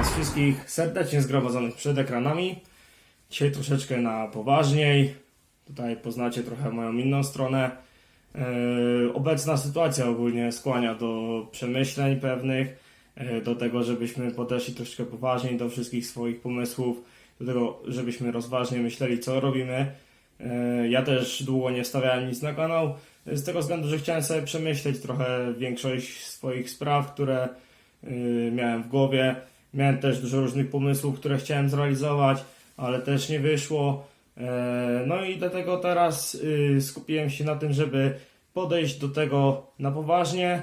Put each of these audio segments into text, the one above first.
Was wszystkich serdecznie zgromadzonych przed ekranami. Dzisiaj troszeczkę na poważniej. Tutaj poznacie trochę moją inną stronę. E, Obecna sytuacja ogólnie skłania do przemyśleń pewnych, e, do tego, żebyśmy podeszli troszeczkę poważniej do wszystkich swoich pomysłów, do tego, żebyśmy rozważnie myśleli, co robimy. E, Ja też długo nie wstawiałem nic na kanał, z tego względu, że chciałem sobie przemyśleć trochę większość swoich spraw, które miałem w głowie. Miałem też dużo różnych pomysłów, które chciałem zrealizować, ale też nie wyszło. E, No i dlatego teraz y, skupiłem się na tym, żeby podejść do tego na poważnie.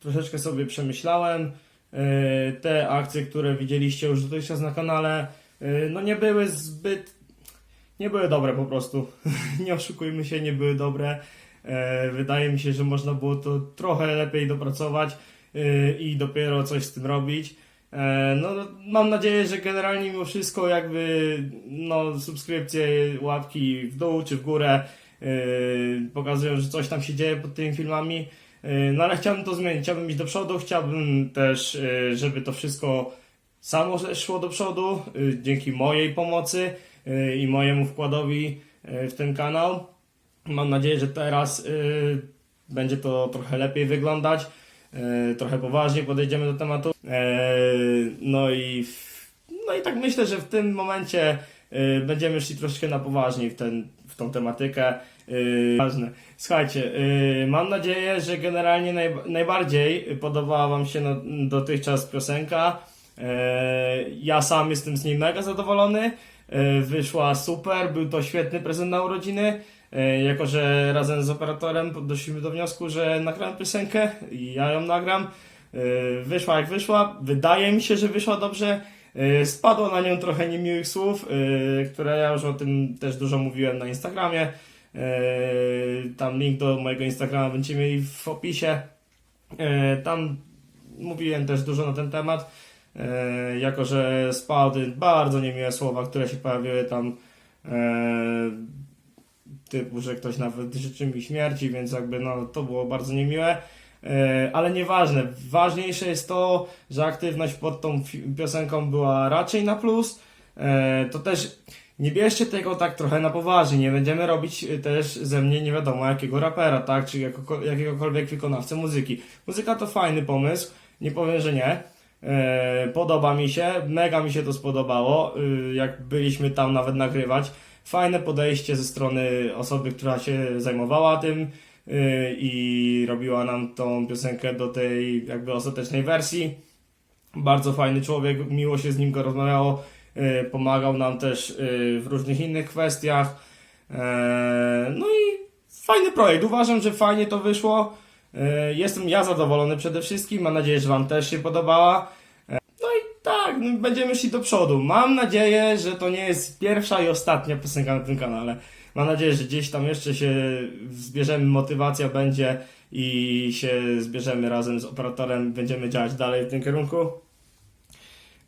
Troszeczkę sobie przemyślałem. E, Te akcje, które widzieliście już dotychczas na kanale, y, no nie były zbyt. Nie były dobre po prostu. nie oszukujmy się, nie były dobre. E, Wydaje mi się, że można było to trochę lepiej dopracować i dopiero coś z tym robić. E, No, mam nadzieję, że generalnie mimo wszystko jakby no, subskrypcje, łapki w dół czy w górę y, pokazują, że coś tam się dzieje pod tymi filmami. Y, No ale chciałbym to zmienić, chciałbym iść do przodu, chciałbym też, y, żeby to wszystko samo szło do przodu y, dzięki mojej pomocy y, i mojemu wkładowi y, w ten kanał. Mam nadzieję, że teraz y, będzie to trochę lepiej wyglądać. Y, trochę poważniej podejdziemy do tematu. E, no i no i tak myślę, że w tym momencie y, będziemy szli troszkę na poważniej w, ten, w tą tematykę. Ważne. Słuchajcie, mam nadzieję, że generalnie naj, najbardziej podobała Wam się no, dotychczas piosenka. E, Ja sam jestem z niej mega zadowolony. E, Wyszła super, był to świetny prezent na urodziny. E, Jako, że razem z operatorem doszliśmy do wniosku, że nagrałem piosenkę i ja ją nagram. E, Wyszła jak wyszła. Wydaje mi się, że wyszła dobrze. E, Spadło na nią trochę niemiłych słów, które ja już o tym też dużo mówiłem na Instagramie. Tam link do mojego Instagrama będziecie mieli w opisie. Tam mówiłem też dużo na ten temat. Jako, że spadły bardzo niemiłe słowa, które się pojawiły tam. Typu, że ktoś nawet życzy mi śmierci, więc jakby no to było bardzo niemiłe. E, ale nieważne. Ważniejsze jest to, że aktywność pod tą piosenką była raczej na plus. E, to też nie bierzcie tego tak trochę na poważnie. Nie będziemy robić e, też ze mnie nie wiadomo jakiego rapera, tak? Czy jakiegokolwiek wykonawcę muzyki. Muzyka to fajny pomysł. Nie powiem, że nie. Podoba mi się, mega mi się to spodobało, jak byliśmy tam nawet nagrywać. Fajne podejście ze strony osoby, która się zajmowała tym y, i robiła nam tą piosenkę do tej jakby ostatecznej wersji. Bardzo fajny człowiek, miło się z nim go rozmawiało, y, pomagał nam też y, w różnych innych kwestiach. E, No i fajny projekt, uważam, że fajnie to wyszło. E, Jestem ja zadowolony przede wszystkim, mam nadzieję, że Wam też się podobała. E, No i tak, no, będziemy szli do przodu. Mam nadzieję, że to nie jest pierwsza i ostatnia piosenka na tym kanale. Mam nadzieję, że gdzieś tam jeszcze się zbierzemy, motywacja będzie i się zbierzemy razem z operatorem, będziemy działać dalej w tym kierunku.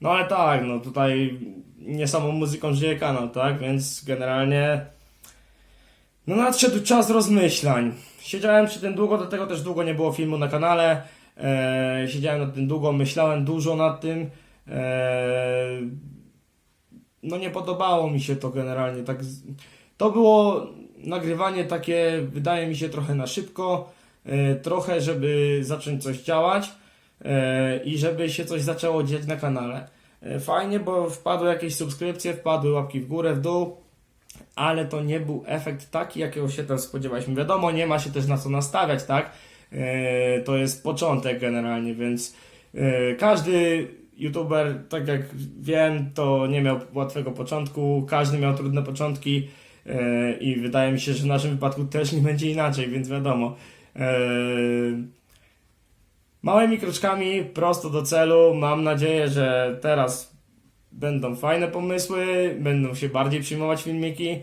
No ale tak, no tutaj nie samą muzyką żyje kanał, tak? Więc generalnie no nadszedł czas rozmyślań. Siedziałem przy tym długo, do tego też długo nie było filmu na kanale. E, siedziałem nad tym długo, myślałem dużo nad tym. E, no nie podobało mi się to generalnie. Tak, to było nagrywanie takie, wydaje mi się, trochę na szybko. E, trochę, żeby zacząć coś działać e, i żeby się coś zaczęło dziać na kanale. Fajnie, bo wpadły jakieś subskrypcje, wpadły łapki w górę, w dół ale to nie był efekt taki, jakiego się tam spodziewaliśmy. Wiadomo, nie ma się też na co nastawiać, tak? To jest początek generalnie, więc każdy youtuber, tak jak wiem, to nie miał łatwego początku, każdy miał trudne początki e, i wydaje mi się, że w naszym wypadku też nie będzie inaczej, więc wiadomo. E, małymi kroczkami, prosto do celu. Mam nadzieję, że teraz będą fajne pomysły, będą się bardziej przyjmować filmiki.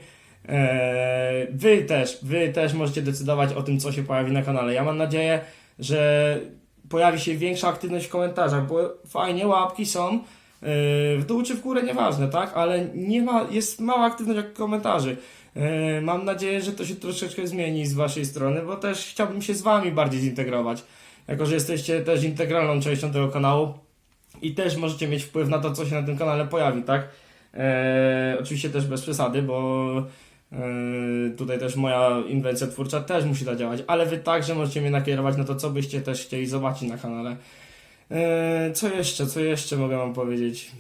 Eee, Wy też, wy też możecie decydować o tym, co się pojawi na kanale. Ja mam nadzieję, że pojawi się większa aktywność w komentarzach, bo fajnie łapki są eee, w dół czy w górę, nieważne, tak? Ale nie ma, jest mała aktywność jak komentarzy. Eee, Mam nadzieję, że to się troszeczkę zmieni z waszej strony, bo też chciałbym się z wami bardziej zintegrować. Jako, że jesteście też integralną częścią tego kanału i też możecie mieć wpływ na to, co się na tym kanale pojawi, tak? E, oczywiście też bez przesady, bo e, tutaj też moja inwencja twórcza też musi zadziałać, ale wy także możecie mnie nakierować na to, co byście też chcieli zobaczyć na kanale. E, co jeszcze, co jeszcze mogę wam powiedzieć?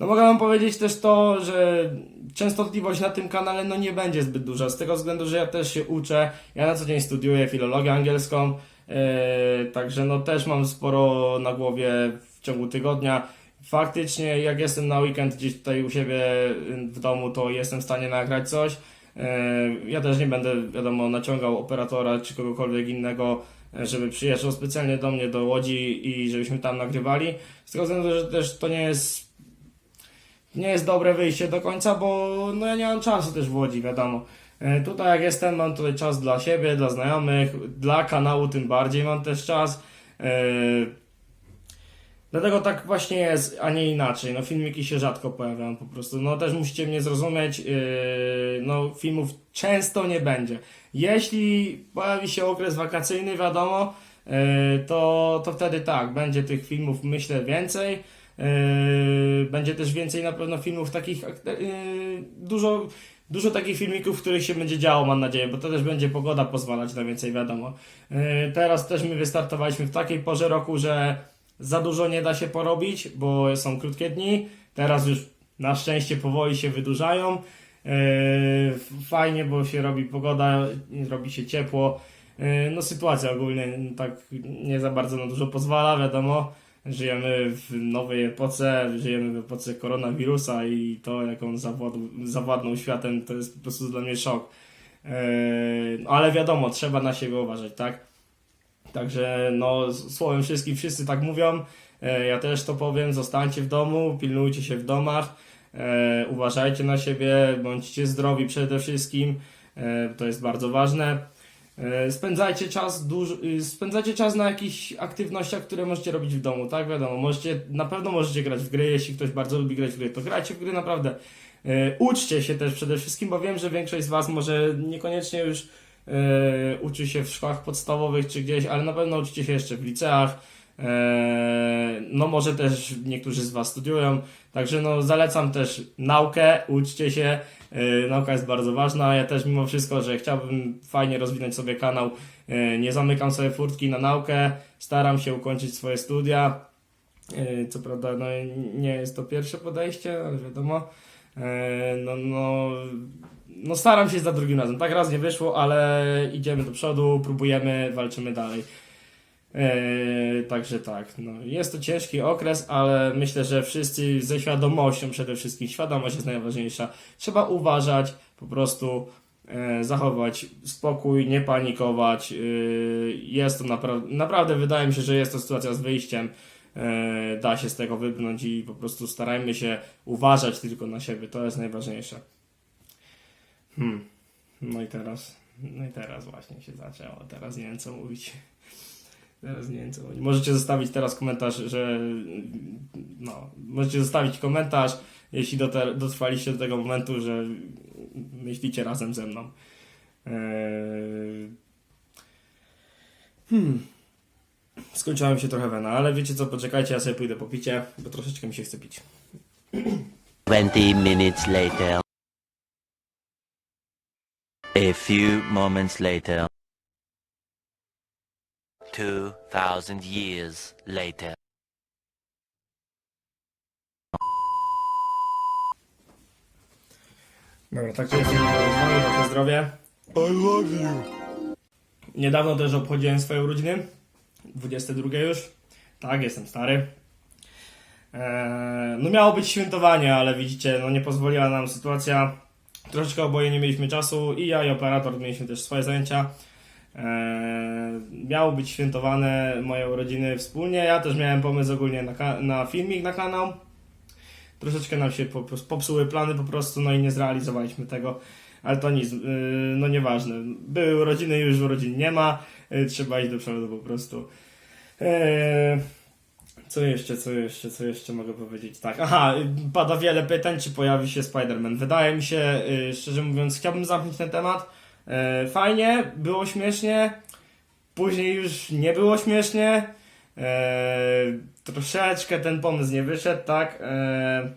No mogę wam powiedzieć też to, że częstotliwość na tym kanale no nie będzie zbyt duża, z tego względu, że ja też się uczę, ja na co dzień studiuję filologię angielską, e, także no też mam sporo na głowie w ciągu tygodnia. Faktycznie jak jestem na weekend gdzieś tutaj u siebie w domu, to jestem w stanie nagrać coś. E, Ja też nie będę, wiadomo, naciągał operatora czy kogokolwiek innego, e, żeby przyjeżdżał specjalnie do mnie do Łodzi i żebyśmy tam nagrywali. Z tego względu, że też to nie jest nie jest dobre wyjście do końca, bo no ja nie mam czasu też w Łodzi, wiadomo. Tutaj jak jestem, mam tutaj czas dla siebie, dla znajomych, dla kanału tym bardziej mam też czas. Dlatego tak właśnie jest, a nie inaczej. No filmiki się rzadko pojawiają po prostu. No też musicie mnie zrozumieć, yy, no filmów często nie będzie. Jeśli pojawi się okres wakacyjny, wiadomo, yy, to, to wtedy tak, będzie tych filmów myślę więcej. Yy, będzie też więcej na pewno filmów takich, ak- yy, dużo, dużo takich filmików, w których się będzie działo, mam nadzieję, bo to też będzie pogoda pozwalać na więcej, wiadomo. Yy, teraz też my wystartowaliśmy w takiej porze roku, że za dużo nie da się porobić, bo są krótkie dni. Teraz już na szczęście powoli się wydłużają. Yy, Fajnie, bo się robi pogoda, robi się ciepło. Yy, No sytuacja ogólnie tak nie za bardzo na dużo pozwala, wiadomo. Żyjemy w nowej epoce, żyjemy w epoce koronawirusa i to jak on zawładł, zawładnął światem to jest po prostu dla mnie szok. Yy, no Ale wiadomo, trzeba na siebie uważać, tak? Także no, słowem wszystkim, wszyscy tak mówią. E, Ja też to powiem, zostańcie w domu, pilnujcie się w domach, e, uważajcie na siebie, bądźcie zdrowi przede wszystkim, e, to jest bardzo ważne. Spędzajcie czas, y, spędzajcie czas na jakichś aktywnościach, które możecie robić w domu, tak wiadomo, możecie, na pewno możecie grać w gry, jeśli ktoś bardzo lubi grać w gry, to grajcie w gry naprawdę. Uczcie się też przede wszystkim, bo wiem, że większość z Was może niekoniecznie już uczy się w szkołach podstawowych czy gdzieś, ale na pewno uczycie się jeszcze w liceach. E, no może też niektórzy z Was studiują, także no zalecam też naukę, uczcie się, e, nauka jest bardzo ważna, ja też mimo wszystko, że chciałbym fajnie rozwinąć sobie kanał, nie zamykam sobie furtki na naukę, staram się ukończyć swoje studia, co prawda no, nie jest to pierwsze podejście, ale wiadomo, no, no, no staram się za drugim razem. Tak raz nie wyszło, ale idziemy do przodu, próbujemy, walczymy dalej. Eee, także tak, no, jest to ciężki okres, ale myślę, że wszyscy ze świadomością przede wszystkim, świadomość jest najważniejsza. Trzeba uważać, po prostu e, zachować spokój, nie panikować. E, jest to naprawdę, naprawdę wydaje mi się, że jest to sytuacja z wyjściem. E, da się z tego wybrnąć i po prostu starajmy się uważać tylko na siebie, to jest najważniejsze. Hmm. No i teraz, no i teraz właśnie się zaczęło. Teraz nie wiem co mówić. Teraz nie wiem co mówić. Możecie zostawić teraz komentarz, że no, możecie zostawić komentarz, jeśli dotrwaliście do tego momentu, że myślicie razem ze mną. Eee... Hmm. Skończyła mi się trochę wena, ale wiecie co, poczekajcie, ja sobie pójdę po picie, bo troszeczkę mi się chce pić. 20 minutes later. A few moments later. 2000 years later. Dobra, tak to jest zdrowie. I love you. Niedawno też obchodziłem swoje urodziny. 22 już. Tak, jestem stary. Eee, no miało być świętowanie, ale widzicie, no nie pozwoliła nam sytuacja. Troszeczkę oboje nie mieliśmy czasu i ja i operator mieliśmy też swoje zajęcia. Eee, miało być świętowane moje urodziny wspólnie. Ja też miałem pomysł ogólnie na, na filmik na kanał. Troszeczkę nam się popsuły plany po prostu, no i nie zrealizowaliśmy tego. Ale to nic, yy, no nieważne. Były urodziny, już urodzin nie ma. Yy, trzeba iść do przodu po prostu. Yy, co jeszcze, co jeszcze, co jeszcze mogę powiedzieć? Tak, aha, pada wiele pytań, czy pojawi się Spider-Man. Wydaje mi się, yy, szczerze mówiąc, chciałbym zamknąć ten temat. Yy, fajnie, było śmiesznie. Później już nie było śmiesznie. Eee, troszeczkę ten pomysł nie wyszedł, tak? Eee,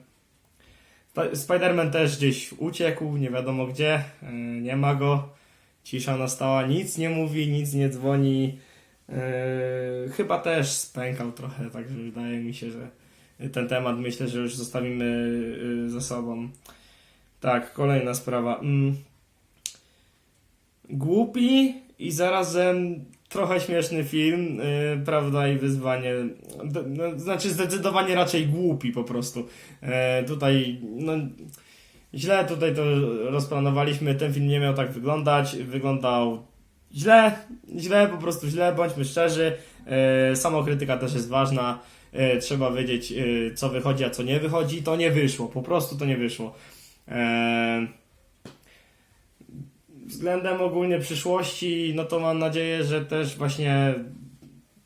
Sp- Spider-Man też gdzieś uciekł, nie wiadomo gdzie, eee, nie ma go. Cisza nastała, nic nie mówi, nic nie dzwoni. Eee, chyba też spękał trochę, także wydaje mi się, że ten temat myślę, że już zostawimy y, za sobą. Tak, kolejna sprawa. Mm. Głupi i zarazem trochę śmieszny film, y, prawda, i wyzwanie. No, znaczy, zdecydowanie raczej głupi po prostu. Tutaj, no. Źle tutaj to rozplanowaliśmy. Ten film nie miał tak wyglądać. Wyglądał źle, źle, po prostu źle, bądźmy szczerzy. E, samokrytyka też jest ważna. E, trzeba wiedzieć, e, co wychodzi, a co nie wychodzi. To nie wyszło, po prostu to nie wyszło. E, względem ogólnie przyszłości, no to mam nadzieję, że też właśnie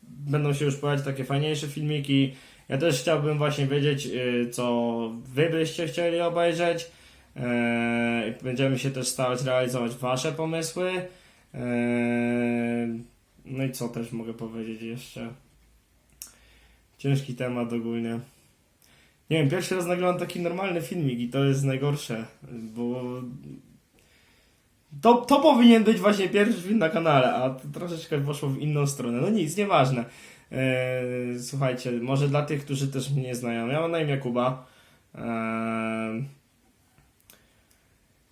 będą się już pojawiać takie fajniejsze filmiki. Ja też chciałbym właśnie wiedzieć, y, co wy byście chcieli obejrzeć. E, Będziemy się też starać realizować wasze pomysły. E, No i co też mogę powiedzieć jeszcze? Ciężki temat ogólnie. Nie wiem, pierwszy raz nagrałem taki normalny filmik i to jest najgorsze, bo to, to powinien być właśnie pierwszy film na kanale, a troszeczkę poszło w inną stronę. No nic, nieważne. Eee, słuchajcie, może dla tych, którzy też mnie nie znają. Ja mam na imię Kuba. Eee,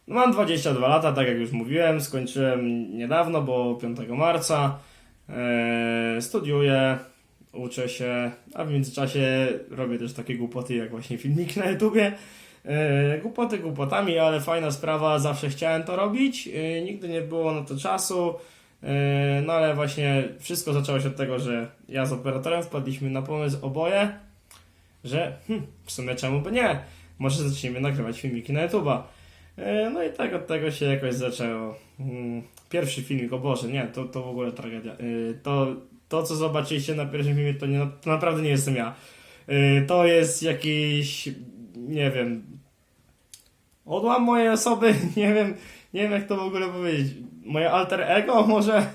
mam 22 lata, tak jak już mówiłem. Skończyłem niedawno, bo 5 marca. Eee, studiuję, uczę się, a w międzyczasie robię też takie głupoty jak właśnie filmiki na YouTubie. E, Głupoty głupotami, ale fajna sprawa, zawsze chciałem to robić, e, nigdy nie było na to czasu, e, no ale właśnie wszystko zaczęło się od tego, że ja z operatorem wpadliśmy na pomysł oboje, że hm, w sumie czemu by nie, może zaczniemy nagrywać filmiki na YouTube'a. E, No i tak od tego się jakoś zaczęło. Mm, Pierwszy filmik, o Boże, nie, to, to w ogóle tragedia. E, To, to co zobaczyliście na pierwszym filmie, to, nie, to naprawdę nie jestem ja. E, To jest jakiś, nie wiem, odłam mojej osoby, nie wiem, nie wiem jak to w ogóle powiedzieć. Moje alter ego może,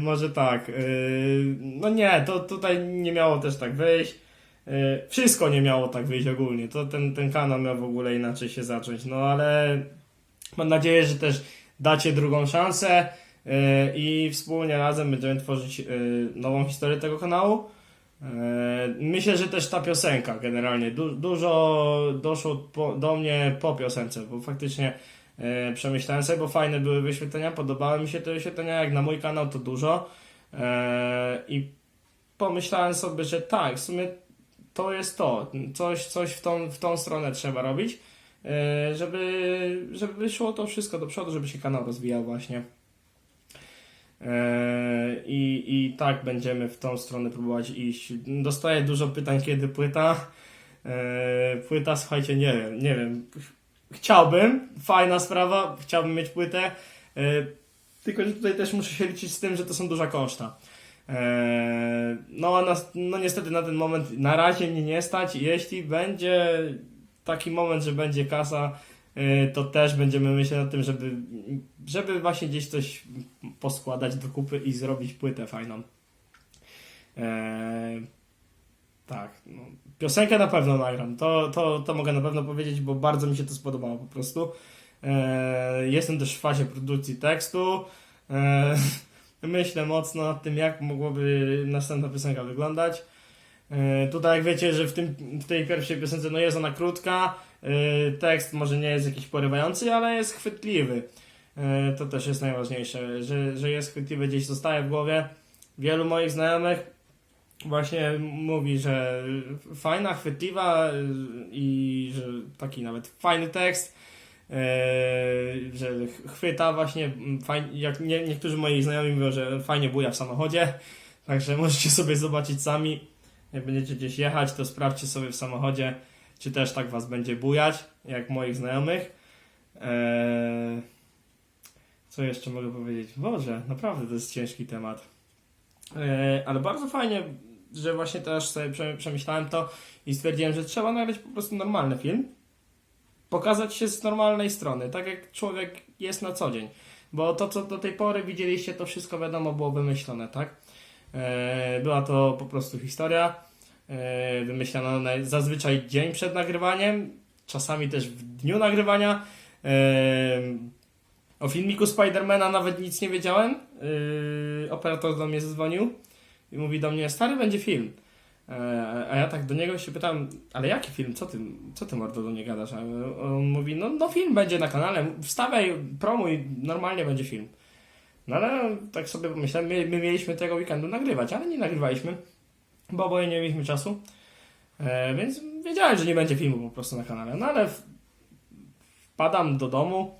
może tak. No nie, to tutaj nie miało też tak wyjść. Yy, wszystko nie miało tak wyjść ogólnie. To ten, ten kanał miał w ogóle inaczej się zacząć. No ale mam nadzieję, że też dacie drugą szansę yy, i wspólnie razem będziemy tworzyć yy, nową historię tego kanału. Myślę, że też ta piosenka generalnie du- dużo doszło po, do mnie po piosence, bo faktycznie e, przemyślałem sobie, bo fajne były wyświetlenia, podobały mi się te wyświetlenia, jak na mój kanał to dużo e, i pomyślałem sobie, że tak, w sumie to jest to, coś, coś w, tą, w tą stronę trzeba robić, e, żeby, żeby szło to wszystko do przodu, żeby się kanał rozwijał właśnie. E, I, I tak będziemy w tą stronę próbować iść. Dostaję dużo pytań, kiedy płyta. E, Płyta, słuchajcie, nie wiem, nie wiem. Chciałbym, fajna sprawa, chciałbym mieć płytę. Tylko, że tutaj też muszę się liczyć z tym, że to są duże koszta. E, No, a nas, no niestety na ten moment na razie mnie nie stać. Jeśli będzie taki moment, że będzie kasa, e, to też będziemy myśleć nad tym, żeby, żeby właśnie gdzieś coś poskładać do kupy i zrobić płytę fajną. Eee, tak, no. piosenkę na pewno nagram. To, to, to mogę na pewno powiedzieć, bo bardzo mi się to spodobało po prostu. Eee, jestem też w fazie produkcji tekstu. Eee, myślę mocno nad tym, jak mogłoby następna piosenka wyglądać. Eee, tutaj jak wiecie, że w, tym, w tej pierwszej piosence no jest ona krótka, eee, tekst może nie jest jakiś porywający, ale jest chwytliwy. E, To też jest najważniejsze, że, że jest chwytliwe, gdzieś zostaje w głowie. Wielu moich znajomych właśnie mówi, że fajna, chwytliwa i że taki nawet fajny tekst, e, że ch- chwyta właśnie, mm, fajnie, jak nie, niektórzy moi znajomi mówią, że fajnie buja w samochodzie, także możecie sobie zobaczyć sami, jak będziecie gdzieś jechać, to sprawdźcie sobie w samochodzie, czy też tak was będzie bujać, jak moich znajomych. Eee, co jeszcze mogę powiedzieć? Boże, naprawdę to jest ciężki temat. E, ale bardzo fajnie, że właśnie też sobie prze- przemyślałem to i stwierdziłem, że trzeba nagrać po prostu normalny film. Pokazać się z normalnej strony, tak jak człowiek jest na co dzień. Bo to, co do tej pory widzieliście, to wszystko wiadomo było wymyślone, tak? E, była to po prostu historia e, wymyślana na, zazwyczaj dzień przed nagrywaniem, czasami też w dniu nagrywania. E, o filmiku Spidermana nawet nic nie wiedziałem. Operator do mnie zadzwonił i mówi do mnie, stary będzie film. E, A ja tak do niego się pytam, ale jaki film? Co ty, co ty mordo do mnie gadasz? A on mówi, no, no film będzie na kanale, wstawiaj, promuj, normalnie będzie film. No ale tak sobie pomyślałem, my, my mieliśmy tego weekendu nagrywać, ale nie nagrywaliśmy, bo oboje nie mieliśmy czasu. E, więc wiedziałem, że nie będzie filmu po prostu na kanale. No ale wpadam do domu,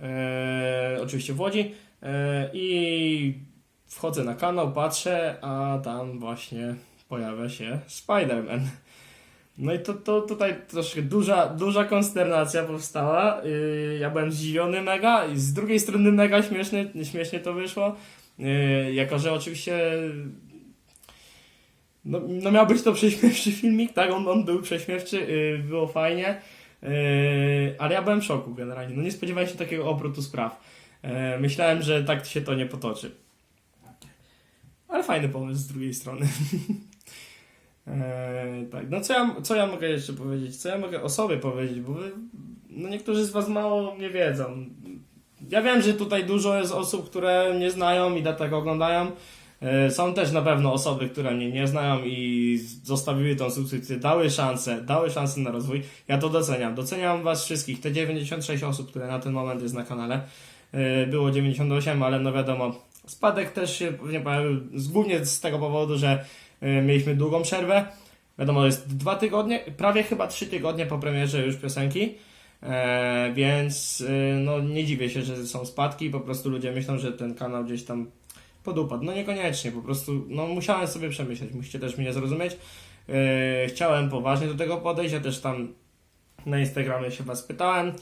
e, oczywiście w Łodzi, e, i wchodzę na kanał, patrzę, a tam właśnie pojawia się Spider-Man. No i to, to tutaj troszkę duża, duża konsternacja powstała. Yy, ja byłem zdziwiony mega i z drugiej strony mega śmiesznie, śmiesznie to wyszło. Yy, jako, że oczywiście no, no miał być to prześmiewczy filmik, tak, on, on był prześmiewczy, yy, było fajnie, ale ja byłem w szoku generalnie, no nie spodziewałem się takiego obrotu spraw. Myślałem, że tak się to nie potoczy. Ale fajny pomysł z drugiej strony. Eee, tak, no co ja, co ja mogę jeszcze powiedzieć? Co ja mogę o sobie powiedzieć? Bo wy, no niektórzy z Was mało mnie wiedzą. Ja wiem, że tutaj dużo jest osób, które mnie znają i dlatego oglądają. Eee, Są też na pewno osoby, które mnie nie znają i zostawiły tą subskrypcję, dały szansę, dały szansę na rozwój. Ja to doceniam. Doceniam Was wszystkich. Te 96 osób, które na ten moment jest na kanale. Eee, Było 98, ale no wiadomo, spadek też się pewnie pojawił głównie z tego powodu, że mieliśmy długą przerwę. Wiadomo, jest dwa tygodnie, prawie chyba trzy tygodnie po premierze już piosenki, e, więc e, no nie dziwię się, że są spadki, po prostu ludzie myślą, że ten kanał gdzieś tam podupadł. No niekoniecznie, po prostu no musiałem sobie przemyśleć, musicie też mnie zrozumieć. E, chciałem poważnie do tego podejść, ja też tam na Instagramie się was pytałem,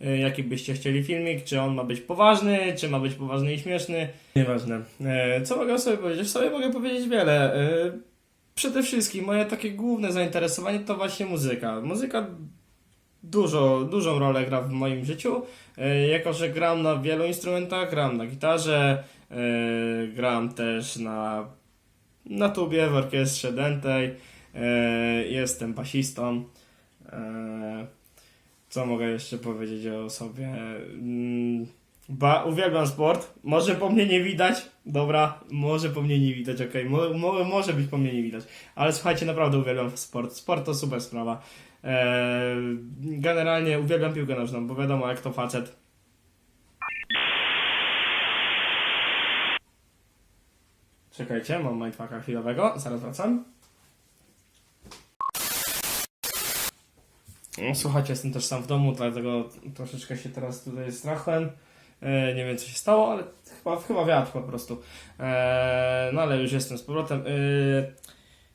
jaki byście chcieli filmik, czy on ma być poważny, czy ma być poważny i śmieszny. Nieważne. E, Co mogę sobie powiedzieć? Sobie mogę powiedzieć wiele. E, Przede wszystkim moje takie główne zainteresowanie to właśnie muzyka. Muzyka dużo, dużą rolę gra w moim życiu. E, Jako, że gram na wielu instrumentach, gram na gitarze, e, gram też na, na tubie, w orkiestrze dętej, e, jestem basistą. Co mogę jeszcze powiedzieć o sobie? Mm, Ba, uwielbiam sport. Może po mnie nie widać. Dobra, może po mnie nie widać, okej. Mo, mo, może być po mnie nie widać. Ale słuchajcie, naprawdę uwielbiam sport. Sport to super sprawa. Eee, generalnie uwielbiam piłkę nożną, bo wiadomo jak to facet. Czekajcie, mam mindfucka chwilowego. Zaraz wracam. No, słuchajcie, jestem też sam w domu, dlatego troszeczkę się teraz tutaj strachłem. E, nie wiem co się stało, ale chyba, chyba wiatr po prostu. E, no ale już jestem z powrotem. E,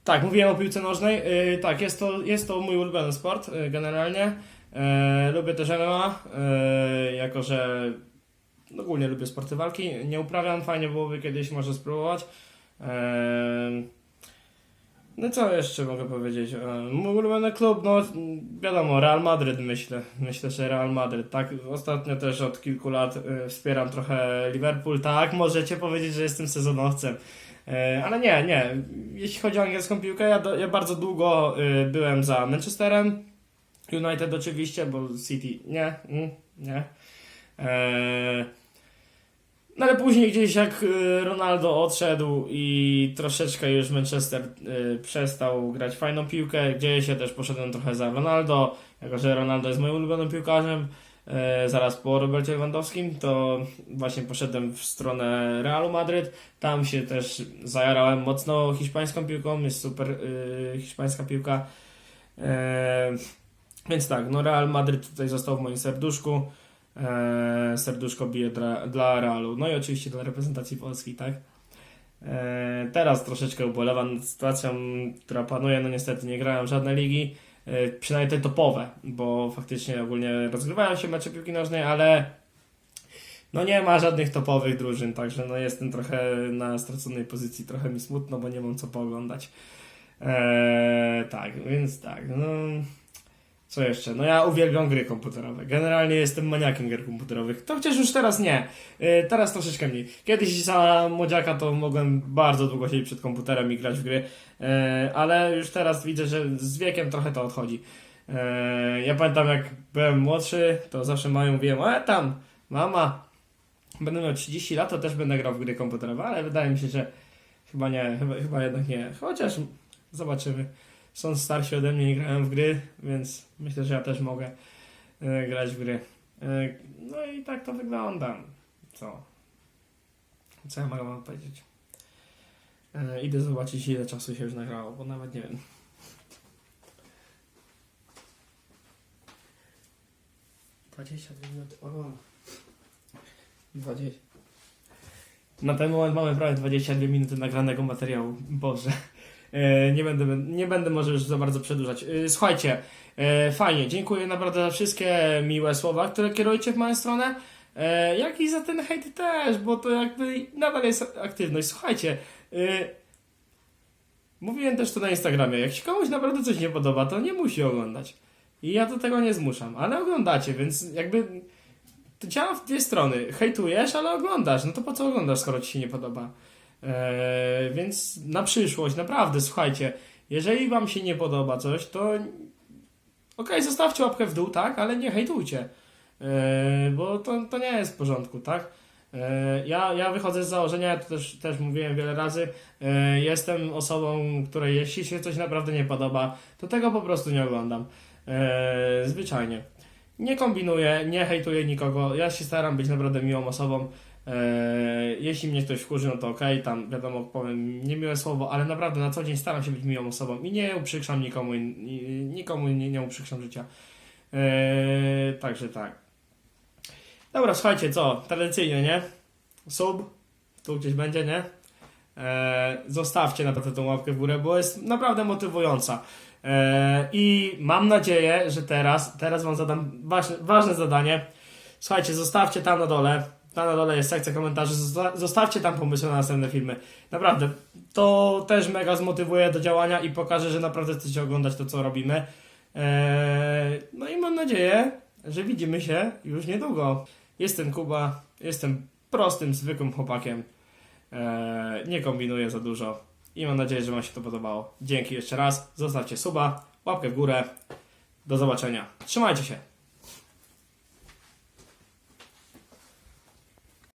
tak, mówiłem o piłce nożnej. E, tak, jest to, jest to mój ulubiony sport e, generalnie. E, lubię też MMA, e, jako że ogólnie lubię sporty walki. Nie uprawiam, fajnie byłoby kiedyś może spróbować. E, no co jeszcze mogę powiedzieć? E, ulubiony klub, no wiadomo, Real Madryt myślę. Myślę, że Real Madryt, tak? Ostatnio też od kilku lat e, wspieram trochę Liverpool, tak? Możecie powiedzieć, że jestem sezonowcem. E, Ale nie, nie. Jeśli chodzi o angielską piłkę, ja, do, ja bardzo długo byłem za Manchesterem. United oczywiście, bo City nie, mm, nie. E, no ale później gdzieś jak y, Ronaldo odszedł i troszeczkę już Manchester y, przestał grać fajną piłkę, gdzieś ja też poszedłem trochę za Ronaldo, jako że Ronaldo jest moim ulubionym piłkarzem, y, zaraz po Robercie Lewandowskim, to właśnie poszedłem w stronę Realu Madryt, tam się też zajarałem mocno hiszpańską piłką, jest super hiszpańska piłka, E, więc tak, no Real Madryt tutaj został w moim serduszku. E, serduszko bije dla, dla Realu. No i oczywiście dla reprezentacji Polski, tak? E, teraz troszeczkę ubolewam nad sytuacją, która panuje. No niestety nie grają żadne ligi, e, przynajmniej te topowe, bo faktycznie ogólnie rozgrywają się mecze piłki nożnej, ale no nie ma żadnych topowych drużyn, także no jestem trochę na straconej pozycji, trochę mi smutno, bo nie mam co pooglądać. E, tak, więc tak, no Co jeszcze? No ja uwielbiam gry komputerowe. Generalnie jestem maniakiem gier komputerowych. To chociaż już teraz nie. Yy, teraz troszeczkę mniej. Kiedyś za młodziaka to mogłem bardzo długo siedzieć przed komputerem i grać w gry, yy, ale już teraz widzę, że z wiekiem trochę to odchodzi. Yy, ja pamiętam jak byłem młodszy, to zawsze mają mówiłem, e tam, mama, będę miał 30 lat, to też będę grał w gry komputerowe, ale wydaje mi się, że chyba nie, chyba, chyba jednak nie. Chociaż zobaczymy. Są starsi ode mnie i grają w gry, więc myślę, że ja też mogę e, grać w gry. E, no i tak to wygląda. Co? Co ja mogę wam powiedzieć? E, idę zobaczyć ile czasu się już nagrało, bo nawet nie wiem. Dwadzieścia minuty. O. 20. Na ten moment mamy prawie 22 minuty nagranego materiału. Boże. E, Nie będę, nie będę może już za bardzo przedłużać. E, Słuchajcie, e, fajnie, dziękuję naprawdę za wszystkie miłe słowa, które kierujecie w moją stronę. Jak i za ten hejt też, bo to jakby nadal jest aktywność. Słuchajcie, mówiłem też to na Instagramie. Jak się komuś naprawdę coś nie podoba, to nie musi oglądać. I ja do tego nie zmuszam, ale oglądacie, więc jakby to działa w dwie strony. Hejtujesz, ale oglądasz. No to po co oglądasz, skoro ci się nie podoba? Eee, więc na przyszłość, naprawdę, słuchajcie, jeżeli wam się nie podoba coś, to okej, zostawcie łapkę w dół, tak, ale nie hejtujcie. Eee, bo to, to nie jest w porządku, tak? Eee, ja, ja wychodzę z założenia, ja to też, też mówiłem wiele razy, eee, jestem osobą, której jeśli się coś naprawdę nie podoba, to tego po prostu nie oglądam. Eee, zwyczajnie. Nie kombinuję, nie hejtuję nikogo. Ja się staram być naprawdę miłą osobą. Eee, jeśli mnie ktoś wkurzy, no to okej, tam wiadomo, powiem niemiłe słowo, ale naprawdę na co dzień staram się być miłą osobą i nie uprzykrzam nikomu, nikomu nie, nie uprzykrzam życia. Eee, także tak. Dobra, słuchajcie, co? Tradycyjnie, nie? Sub, tu gdzieś będzie, nie? Eee, zostawcie naprawdę tą łapkę w górę, bo jest naprawdę motywująca. Eee, I mam nadzieję, że teraz, teraz Wam zadam ważne, ważne zadanie. Słuchajcie, zostawcie tam na dole. Tam na dole jest sekcja komentarzy. zosta- Zostawcie tam pomysły na następne filmy. Naprawdę, to też mega zmotywuje do działania i pokaże, że naprawdę chcecie oglądać to, co robimy. Eee, no i mam nadzieję, że widzimy się już niedługo. Jestem Kuba, jestem prostym, zwykłym chłopakiem. Eee, nie kombinuję za dużo. I mam nadzieję, że Wam się to podobało. Dzięki jeszcze raz. Zostawcie suba, łapkę w górę. Do zobaczenia. Trzymajcie się.